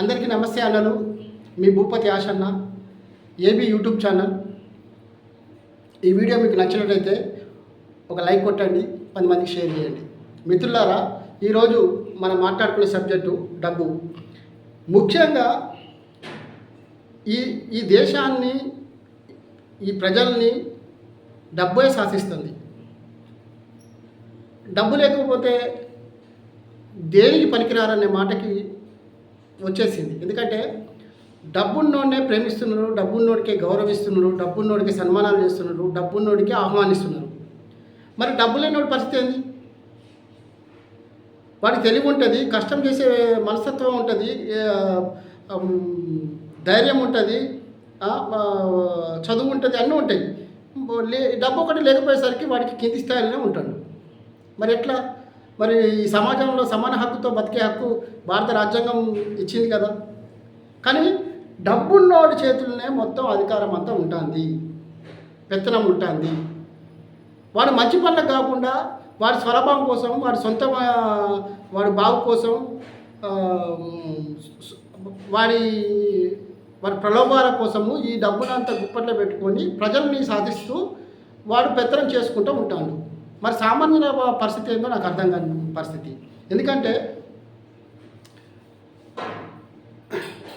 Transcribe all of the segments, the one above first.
అందరికీ నమస్తే అన్నలు. మీ Bhupathi Ashanna AB YouTube channel. ఈ వీడియో మీకు నచ్చినట్లయితే ఒక లైక్ కొట్టండి పది మందికి షేర్ చేయండి. మిత్రులారా ఈరోజు మనం మాట్లాడుకునే సబ్జెక్టు డబ్బు. ముఖ్యంగా ఈ ఈ దేశాన్ని ఈ ప్రజల్ని డబ్బే శాసిస్తుంది. డబ్బు లేకపోతే దేనికి పనికిరారనే మాటకి వచ్చేసింది. ఎందుకంటే డబ్బున్నోడినే ప్రేమిస్తున్నారు డబ్బున్నోడికే గౌరవిస్తున్నారు డబ్బున్నోడికి సన్మానాలు చేస్తున్నారు డబ్బున్నోడికి ఆహ్వానిస్తున్నారు. మరి డబ్బు లేనివాడి పరిస్థితి ఏంది? వాడికి తెలివి ఉంటుంది కష్టం చేసే మనస్తత్వం ఉంటుంది ధైర్యం ఉంటుంది చదువు ఉంటుంది అన్నీ ఉంటాయి. లే డబ్బు ఒకటి లేకపోయేసరికి వాడికి కింది స్థాయిలోనే ఉంటాడు. మరి ఎట్లా? మరి ఈ సమాజంలో సమాన హక్కుతో బతికే హక్కు భారత రాజ్యాంగం ఇచ్చింది కదా. కానీ డబ్బున్నోడి చేతుల్లోనే మొత్తం అధికారం అంతా ఉంటుంది. పెత్తనం ఉంటుంది. వాడు మంచి పనులకు కాకుండా వాడి స్వరభం కోసం వాడి సొంత వాడి బాగు కోసం వాడి వాడి ప్రలోభాల కోసము ఈ డబ్బునంతా గుప్పట్లో పెట్టుకొని ప్రజల్ని సాధిస్తూ వాడు పెత్తనం చేసుకుంటూ ఉంటాడు. మరి సామాన్యుల పరిస్థితి ఏందో నాకు అర్థం కాని పరిస్థితి. ఎందుకంటే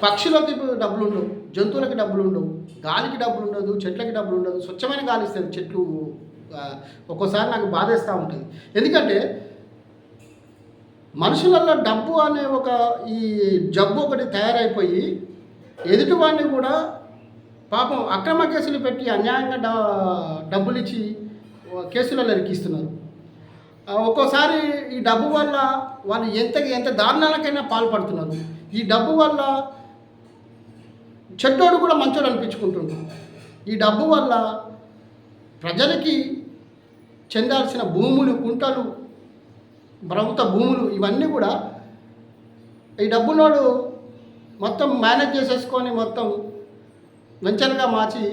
పక్షులకి డబ్బులు ఉండవు జంతువులకి డబ్బులు ఉండవు గాలికి డబ్బులు ఉండదు చెట్లకి డబ్బులు ఉండదు స్వచ్ఛమైన గాలి ఇస్తుంది చెట్లు ఒక్కోసారి నాకు బాధేస్తూ ఉంటుంది. ఎందుకంటే మనుషులలో డబ్బు అనే ఒక ఈ జబ్బు ఒకటి తయారైపోయి ఎదుటివాడిని కూడా పాపం అక్రమ కేసులు పెట్టి అన్యాయంగా డ డబ్బులు ఇచ్చి కేసులలో ఇరికిస్తున్నారు ఒక్కోసారి ఈ డబ్బు వల్ల వాళ్ళు ఎంత ఎంత దారుణాలకైనా పాల్పడుతున్నారు. ఈ డబ్బు వల్ల చెడ్డోడు కూడా మంచోడు అనిపించుకుంటున్నారు ఈ డబ్బు వల్ల ప్రజలకి చెందాల్సిన భూములు కుంటలు ప్రభుత్వ భూములు ఇవన్నీ కూడా ఈ డబ్బునోడు మొత్తం మేనేజ్ చేసేసుకొని మొత్తం వెంచర్గా మార్చి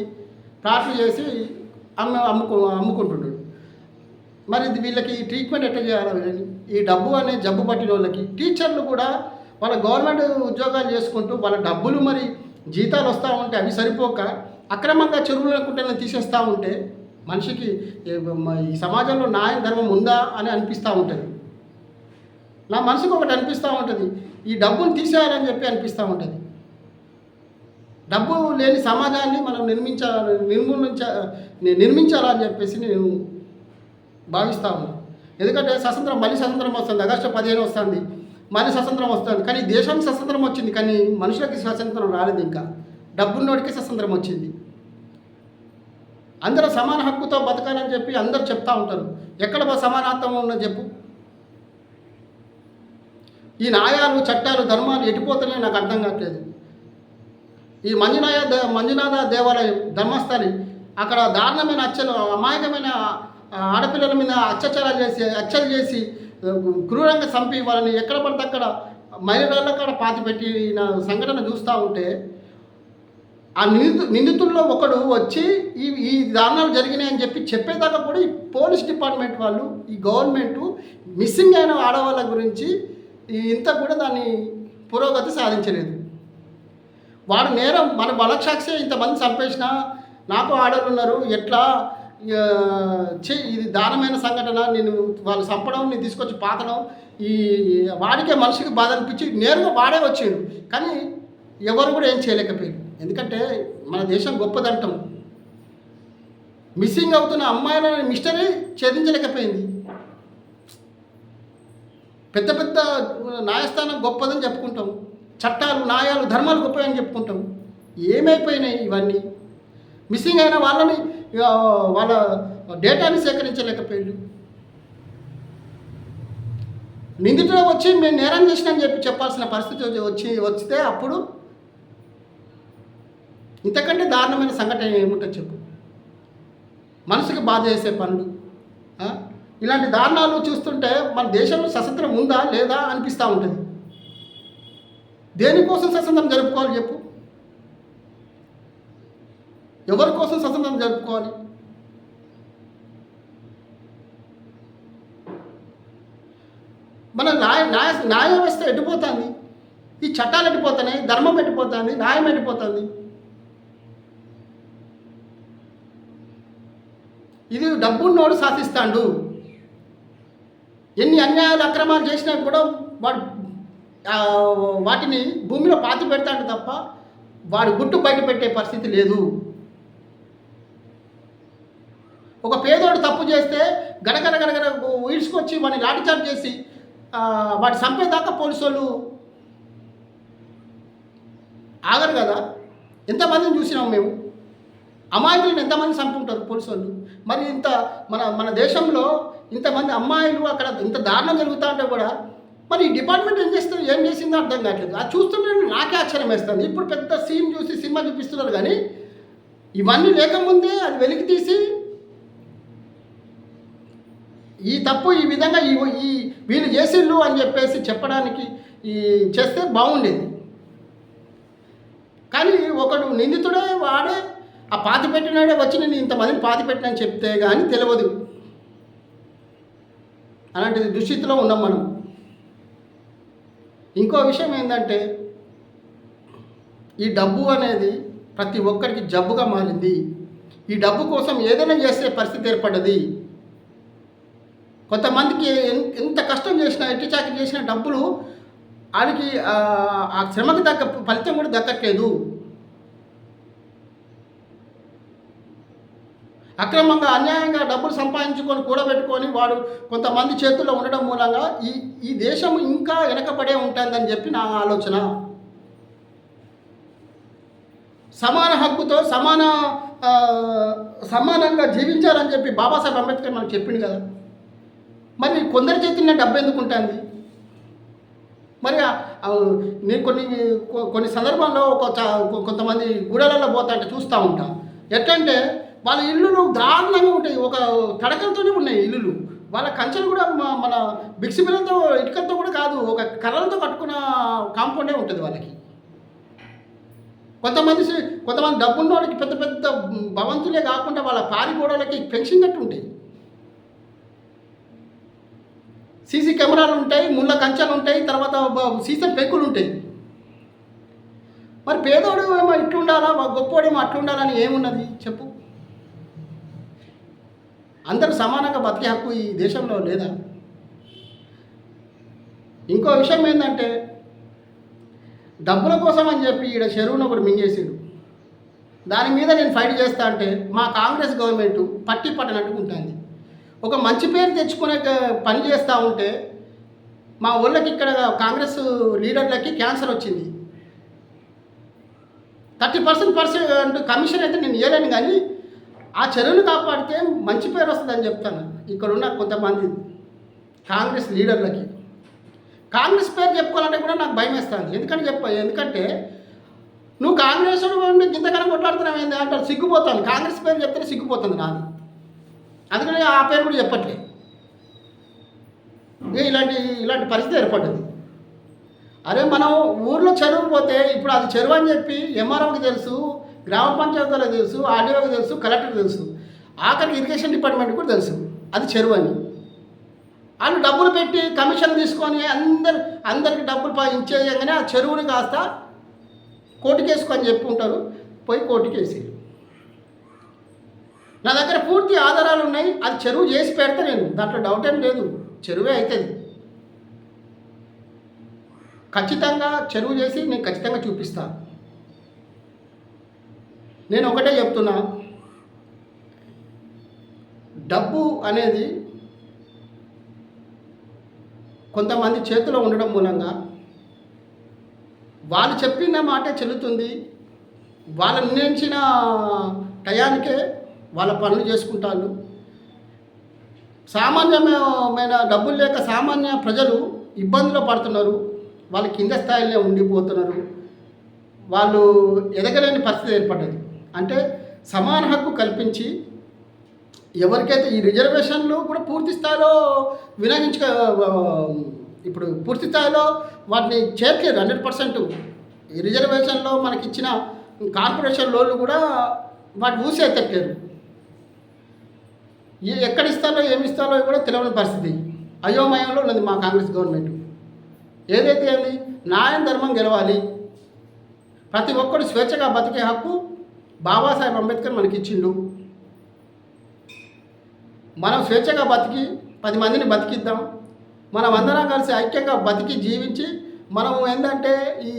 ప్రాఫిట్ చేసి అమ్మ అమ్ముకో అమ్ముకుంటుంటాడు మరి వీళ్ళకి ట్రీట్మెంట్ ఎట్లా చేయాలి వీళ్ళని ఈ డబ్బు అనే జబ్బు పట్టిన వాళ్ళకి టీచర్లు కూడా వాళ్ళ గవర్నమెంట్ ఉద్యోగాలు చేసుకుంటూ వాళ్ళ డబ్బులు మరి జీతాలు వస్తూ ఉంటే అవి సరిపోక అక్రమంగా చెరువుల కుంటలను తీసేస్తూ ఉంటే మనిషికి ఈ సమాజంలో న్యాయం ధర్మం ఉందా అని అనిపిస్తూ ఉంటుంది. నా మనసుకు ఒకటి అనిపిస్తూ ఉంటుంది. ఈ డబ్బును తీసేయాలని చెప్పి అనిపిస్తూ ఉంటుంది. డబ్బు లేని సమాజాన్ని మనం నిర్మించాలని నిర్మూలించ నిర్మించాలని చెప్పేసి నేను భావిస్తాము. ఎందుకంటే స్వతంత్రం మళ్ళీ స్వతంత్రం వస్తుంది ఆగస్టు పదిహేను వస్తుంది మళ్ళీ స్వతంత్రం వస్తుంది. కానీ దేశానికి స్వతంత్రం వచ్చింది కానీ మనుషులకి స్వతంత్రం రాలేదు ఇంకా. డబ్బున్నోడికి స్వతంత్రం వచ్చింది. అందరూ సమాన హక్కుతో బతకాలని చెప్పి అందరూ చెప్తా ఉంటారు. ఎక్కడ సమానత్వం ఉన్నది చెప్పు. ఈ న్యాయాలు చట్టాలు ధర్మాలు ఎటుపోతున్నాయో నాకు అర్థం కావట్లేదు. ఈ మంజునాయ దే మంజునాథ దేవాలయం ధర్మస్థలి అక్కడ దారుణమైన అచ్చలు అమాయకమైన ఆడపిల్లల మీద అత్యాచారాలు చేసి హత్యలు చేసి క్రూరంగా చంపి వాళ్ళని ఎక్కడ పడితే అక్కడ మహిళల కాడ పాతి పెట్టిన సంఘటన చూస్తూ ఉంటే ఆ నిందితు నిందితుల్లో ఒకడు వచ్చి ఈ ఈ దారుణాలు అని చెప్పి చెప్పేదాకా కూడా ఈ పోలీస్ డిపార్ట్మెంట్ వాళ్ళు ఈ గవర్నమెంట్ మిస్సింగ్ అయిన ఆడవాళ్ళ గురించి ఇంత కూడా దాన్ని పురోగతి సాధించలేదు. వాడు నేరం మన బలక్షాక్షే ఇంతమంది చంపేసినా నాకు ఆడవాళ్ళు ఉన్నారు ఎట్లా చే ఇది దారుణమైన సంఘటన. నేను వాళ్ళు చంపడం నేను తీసుకొచ్చి పాతడం ఈ వాడికే మనిషికి బాధ అనిపించి నేరుగా వాడే వచ్చిండు. కానీ ఎవరు కూడా ఏం చేయలేకపోయారు. ఎందుకంటే మన దేశం గొప్పదంటాం. మిస్సింగ్ అవుతున్న అమ్మాయిల మిస్టరీ ఛేదించలేకపోయింది. పెద్ద పెద్ద న్యాయస్థానం గొప్పదని చెప్పుకుంటాం. చట్టాలు న్యాయాలు ధర్మాలు గొప్పవని చెప్పుకుంటాం. ఏమైపోయినాయి ఇవన్నీ? మిస్సింగ్ అయిన వాళ్ళని వాళ్ళ డేటాని సేకరించలేకపోయారు నిందితుడు వచ్చి మేము నేరం చేసినామని చెప్పి చెప్పాల్సిన పరిస్థితి వచ్చి వచ్చితే అప్పుడు ఇంతకంటే దారుణమైన సంఘటన ఏముంటుంది చెప్పు. మనసుకి బాధ చేసే పనులు ఇలాంటి దారుణాలు చూస్తుంటే మన దేశంలో స్వతంత్రం ఉందా లేదా అనిపిస్తూ ఉంటుంది. దేనికోసం స్వతంత్రం జరుపుకోవాలి చెప్పు. ఎవరి కోసం సత్సంగం జరుపుకోవాలి? మన న్యాయ న్యాయ న్యాయ వ్యవస్థ ఎట్టిపోతుంది ఈ చట్టాలు ఎట్టిపోతున్నాయి ధర్మం ఎట్టిపోతుంది న్యాయం ఎట్టిపోతుంది ఇది డబ్బున్నోడు శాసిస్తాడు. ఎన్ని అన్యాయాలు అక్రమాలు చేసినా కూడా వాడు వాటిని భూమిలో పాతి పెడతాడు తప్ప వాడు గుట్టు బయట పెట్టే పరిస్థితి లేదు. ఒక పేదోడు తప్పు చేస్తే గనగన గనగన ఈడ్చుకొచ్చి వాడిని లాఠీచార్జ్ చేసి వాటి చంపేదాకా పోలీసు వాళ్ళు ఆగరు కదా? ఎంతమందిని చూసినాం మేము? అమాయకులను ఎంతమంది చంపుంటారు పోలీసు వాళ్ళు మరి ఇంత మన మన దేశంలో ఇంతమంది అమ్మాయిలు అక్కడ ఇంత దారుణం జరుగుతూ ఉంటే కూడా మరి ఈ డిపార్ట్మెంట్ ఏం చేస్తుంది? ఏం చేసిందో అర్థం కావట్లేదు. అది చూస్తుంటే నాకే ఆశ్చర్యం వేస్తుంది. ఇప్పుడు పెద్ద సీన్ చూసి సినిమా చూపిస్తున్నారు కానీ ఇవన్నీ లేకముందే అది వెలికి తీసి ఈ తప్పు ఈ విధంగా ఈ ఈ వీళ్ళు చేసిళ్ళు అని చెప్పేసి చెప్పడానికి ఈ చేస్తే బాగుండేది. కానీ ఒకడు నిందితుడే వాడే ఆ పాతి పెట్టినాడే వచ్చి నేను ఇంతమందిని పాతి పెట్టినని చెప్తే కానీ తెలియదు అలాంటిది దుస్థితిలో ఉన్నాం మనం. ఇంకో విషయం ఏంటంటే ఈ డబ్బు అనేది ప్రతి ఒక్కరికి జబ్బుగా మారింది. ఈ డబ్బు కోసం ఏదైనా చేసే పరిస్థితి ఏర్పడ్డది. కొంతమందికి ఎంత కష్టం చేసినా ఎట్టి చాకరీ చేసిన డబ్బులు వాడికి ఆ శ్రమకు దక్క ఫలితం కూడా దక్కట్లేదు. అక్రమంగా అన్యాయంగా డబ్బులు సంపాదించుకొని కూడబెట్టుకొని వాడు కొంతమంది చేతుల్లో ఉండడం మూలంగా ఈ ఈ దేశం ఇంకా వెనకబడే ఉంటుందని చెప్పి నా ఆలోచన. సమాన హక్కుతో సమాన సమానంగా జీవించాలని చెప్పి బాబాసాహెబ్ అంబేద్కర్ మనకు చెప్పిండు కదా. మరి కొందరి చేతిలో డబ్బు ఎందుకు ఉంటుంది? మరి నేను కొన్ని కొన్ని సందర్భాల్లో ఒక కొంతమంది గుడలలో పోతా అంటే చూస్తూ ఉంటా. ఎట్లంటే వాళ్ళ ఇల్లులు దారుణంగా ఉంటాయి. ఒక తడకలతోనే ఉన్నాయి ఇల్లులు. వాళ్ళ కంచెలు కూడా మన బిక్సి బిల్లలతో ఇటుకలతో కూడా కాదు ఒక కర్రలతో కట్టుకున్న కాంపౌండే ఉంటుంది వాళ్ళకి. కొంతమంది కొంతమంది డబ్బున్న వాళ్ళకి పెద్ద పెద్ద భవంతులే కాకుండా వాళ్ళ పారి గోడలకి పెన్షన్ కట్టు ఉంటాయి సీసీ కెమెరాలు ఉంటాయి ముళ్ళ కంచెలు ఉంటాయి తర్వాత సీసీ పెంకులు ఉంటాయి. మరి పేదోడు ఏమో ఇట్లుండాలా వా- గొప్పోడేమో అట్లుండాలని ఏమున్నది చెప్పు. అందరూ సమానంగా బతికే హక్కు ఈ దేశంలో లేదా? ఇంకో విషయం ఏంటంటే డబ్బుల కోసం అని చెప్పి ఈడ చెరువును ఒకటి మింగేసాడు. దాని మీద నేను ఫైట్ చేస్తా అంటే మా కాంగ్రెస్ గవర్నమెంట్ పట్టి పట్టనట్టు ఉంటుంది ఒక మంచి పేరు తెచ్చుకునే పని చేస్తూ ఉంటే మా ఊళ్ళకి ఇక్కడ కాంగ్రెస్ లీడర్లకి క్యాన్సర్ వచ్చింది. థర్టీ పర్సెంట్ పర్సెంట్ కమిషన్ అయితే నేను ఇవ్వలేను కానీ ఆ చెరువును కాపాడితే మంచి పేరు వస్తుందని చెప్తాను. ఇక్కడ ఉన్న కొంతమంది కాంగ్రెస్ లీడర్లకి. కాంగ్రెస్ పేరు చెప్పుకోవాలంటే కూడా నాకు భయం వేస్తుంది. ఎందుకంటే చెప్ప ఎందుకంటే నువ్వు కాంగ్రెస్ ఉండి ఇంతకన్నా కొట్లాడుతున్నావు ఏంది అంటారు. సిగ్గుపోతాను కాంగ్రెస్ పేరు చెప్తే సిగ్గుపోతుంది నాది. అందుకని ఆ పేరు కూడా చెప్పట్లే. ఇలాంటి ఇలాంటి పరిస్థితి ఏర్పడ్డది. అరే మనం ఊర్లో చెరువు పోతే ఇప్పుడు అది చెరువు అని చెప్పి ఎంఆర్ఓకి తెలుసు గ్రామ పంచాయతీలకు తెలుసు ఆర్డీఓకి తెలుసు కలెక్టర్కి తెలుసు. ఆఖరికి ఇరిగేషన్ డిపార్ట్మెంట్ కూడా తెలుసు అది చెరువు అని. వాళ్ళు డబ్బులు పెట్టి కమిషన్ తీసుకొని అందరు అందరికి డబ్బులు ఇచ్చేయగానే ఆ చెరువుని కాస్త కోర్టుకేసుకొని చెప్పుకుంటారు పోయి కోర్టుకేసి నా దగ్గర పూర్తి ఆధారాలు ఉన్నాయి అది చెరువు చేసి పెడతా నేను. దాంట్లో డౌట్ ఏం లేదు. చెరువే అవుతుంది ఖచ్చితంగా చెరువు చేసి నేను ఖచ్చితంగా చూపిస్తా. నేను ఒకటే చెప్తున్నా. డబ్బు అనేది కొంతమంది చేతిలో ఉండడం మూలంగా వాళ్ళు చెప్పిన మాటే చెల్లుతుంది. వాళ్ళు నిర్ణయించిన టయానికే వాళ్ళ పనులు చేసుకుంటారు సామాన్యమైన డబ్బులు లేక సామాన్య ప్రజలు ఇబ్బందులు పడుతున్నారు. వాళ్ళు కింద స్థాయిలో ఉండిపోతున్నారు. వాళ్ళు ఎదగలేని పరిస్థితి ఏర్పడ్డది. అంటే సమాన హక్కు కల్పించి ఎవరికైతే ఈ రిజర్వేషన్లు కూడా పూర్తి స్థాయిలో వినియోగించుక ఇప్పుడు పూర్తి స్థాయిలో వాటిని చేర్చలేదు హండ్రెడ్ పర్సెంట్. ఈ రిజర్వేషన్లో మనకి ఇచ్చిన కార్పొరేషన్ లోన్లు కూడా వాటి ఊసి ఎత్తట్లేదు. ఎక్కడ ఇస్తారో ఏమి ఇస్తారో కూడా తెలియని పరిస్థితి. అయోమయంలో ఉన్నది మా కాంగ్రెస్ గవర్నమెంట్. ఏదైతే ఏంది న్యాయం ధర్మం గెలవాలి. ప్రతి ఒక్కరు స్వేచ్ఛగా బతికే హక్కు బాబాసాహెబ్ అంబేద్కర్ మనకి ఇచ్చిండు మనం స్వేచ్ఛగా బతికి పది మందిని బతికిద్దాం. మనం అందరం కలిసి ఐక్యంగా బతికి జీవించి మనం ఏంటంటే ఈ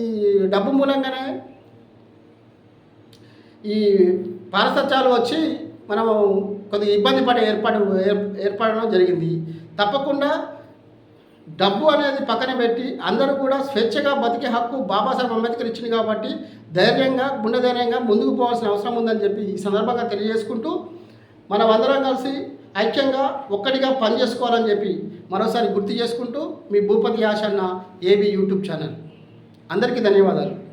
డబ్బు మూలంగానే ఈ పారసత్యాలు వచ్చి మనం కొద్దిగా ఇబ్బంది పడే ఏర్పాటు ఏర్- ఏర్పడడం జరిగింది. తప్పకుండా డబ్బు అనేది పక్కన పెట్టి అందరూ కూడా స్వేచ్ఛగా బతికే హక్కు బాబాసాహెబ్ అంబేద్కర్ ఇచ్చింది కాబట్టి ధైర్యంగా గుండె ధైర్యంగా ముందుకు పోవాల్సిన అవసరం ఉందని చెప్పి ఈ సందర్భంగా తెలియజేసుకుంటూ మనం అందరం కలిసి ఐక్యంగా ఒక్కటిగా పనిచేసుకోవాలని చెప్పి మరోసారి గుర్తు చేసుకుంటూ మీ Bhupathi Ashanna AB YouTube channel. అందరికీ ధన్యవాదాలు.